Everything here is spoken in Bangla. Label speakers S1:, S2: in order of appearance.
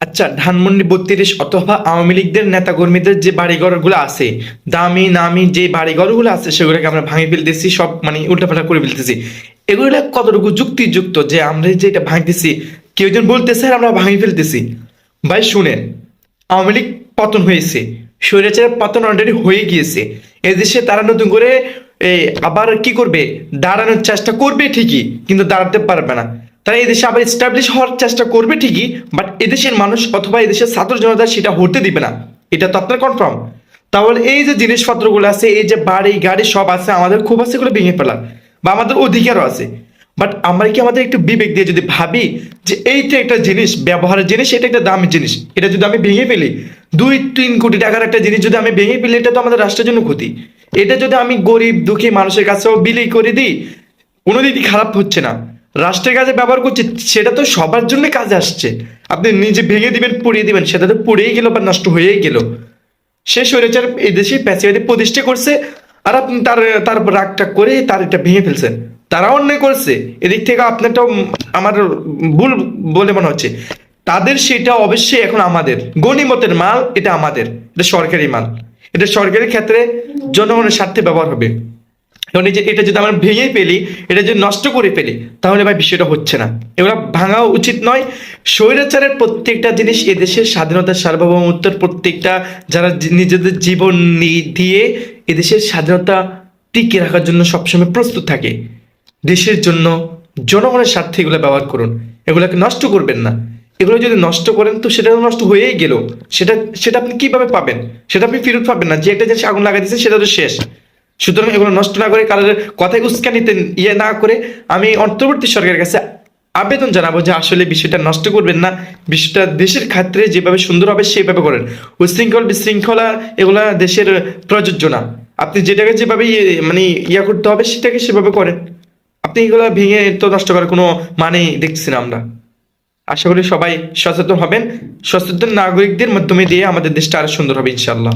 S1: আচ্ছা ধানমন্ডি বত্রিশ অথবা আওয়ামী লীগদের নেতাকর্মীদের যে বাড়িঘরগুলো আছে, দামি, নামি যে বাড়িঘরগুলো আছে, সেগুলোকে আমরা ভাঙে ফেলতেছি, সব মানে উল্টাপাল্টা করে ফেলতেছি। এগুলো কতটুকু যুক্তিযুক্ত যে আমরা যে এটা ভাঙতেছি? কেউ জন বলতেছে আমরা ভাঙে ফেলতেছি। ভাই, শুনেন, আওয়ামী লীগ পতন হয়েছে, স্বৈরাচারের পতন অলরেডি হয়ে গিয়েছে। এদেশে তারা নতুন করে আবার কি করবে? দাঁড়ানোর চেষ্টা করবে ঠিকই, কিন্তু দাঁড়াতে পারবে না। তারা এদেশে আবার স্টাবলিশ হওয়ার চেষ্টা করবে ঠিকই বাট এদেশের মানুষ অথবা এদেশের ছাত্র জনতা সেটা হতে দিবে না। এটা তো আপনার কনফার্ম তাহলে এই যে জিনিসপত্রগুলো আছে, এই যে বাড়ি, গাড়ি সব আছে, আমাদের খুব আছে এগুলো ভেঙে ফেলার, বা আমাদের অধিকারও আছে। বাট আমরা কি আমাদের একটু বিবেক দিয়ে যদি ভাবি যে এইটা একটা জিনিস, ব্যবহারের জিনিস, এটা একটা দামি জিনিস, এটা যদি আমি ভেঙে ফেলি, দুই, তিন কোটি টাকার একটা জিনিস যদি আমি ভেঙে ফেলি, এটা তো আমাদের রাষ্ট্রের জন্য ক্ষতি। এটা যদি আমি গরিব, দুঃখী মানুষের কাছেও বিলি করে দিই কোনো দিকই খারাপ হচ্ছে না। রাষ্ট্রের কাজে ব্যবহার করছে, সেটা তো সবার জন্য কাজে আসছে। আপনি নিজে ভেঙে দিবেন, পুড়িয়ে দিবেন, সেটা তো পুড়েই গেল বা নষ্ট হয়েই গেল। সে স্বৈরাচার এই দেশে প্যাসিবাদী প্রতিষ্ঠা করছে আর আপনি তার তার রাগটা করে তার এটা ভেঙে ফেলছেন। তারা অন্যায় করছে। এদিক থেকে আপনারটাও আমার ভুল বলে মনে হচ্ছে। তাদের সেটা অবশ্যই এখন আমাদের। গণিমতের মাল, এটা আমাদের। এটা সরকারি মাল। এটা সরকারি ক্ষেত্রে জনগণের স্বার্থে ব্যবহার হবে। এখন এই যে এটা যদি আমরা ভেঙে ফেলি, এটা যদি নষ্ট করে ফেলি, তাহলে ভাই বিষয়টা হচ্ছে না। এগুলো ভাঙা উচিত নয়। স্বৈরাচারের প্রত্যেকটা জিনিস এদেশের স্বাধীনতার সার্বভৌমত্বের প্রত্যেকটা যারা নিজেদের জীবন দিয়ে এদেশের স্বাধীনতা টিকিয়ে রাখার জন্য সবসময় প্রস্তুত থাকে। দেশের জন্য জনগণের স্বার্থে এগুলো ব্যবহার করুন। এগুলোকে নষ্ট করবেন না। এগুলো যদি নষ্ট করেন, তো সেটা নষ্ট হয়েই গেল। সেটা সেটা আপনি কীভাবে পাবেন? সেটা আপনি ফেরত পাবেন না। যে একটা জিনিস আগুন লাগাই দিয়েছেন, সেটা তো শেষ। সুতরাং এগুলো নষ্ট না করে কারোর কথায় উস্কানিতে ইয়ে না করে আমি অন্তর্বর্তী সরকারের কাছে আবেদন জানাব যে আসলে বিষয়টা নষ্ট করবেন না। বিষয়টা দেশের ক্ষেত্রে যেভাবে সুন্দর হবে সেভাবে করেন। উশৃঙ্খল, বিশৃঙ্খলা এগুলা দেশের প্রযোজ্য না। আপনি যেটাকে যেভাবে ইয়ে মানে ইয়া করতে হবে সেটাকে সেভাবে করেন। আপনি এগুলো ভেঙে তো নষ্ট করার কোনো মানেই দেখছি না আমরা। আশা করি সবাই সচেতন হবেন। সচেতন নাগরিকদের মাধ্যমে দিয়ে আমাদের দেশটা আরও সুন্দর হবে ইনশাল্লাহ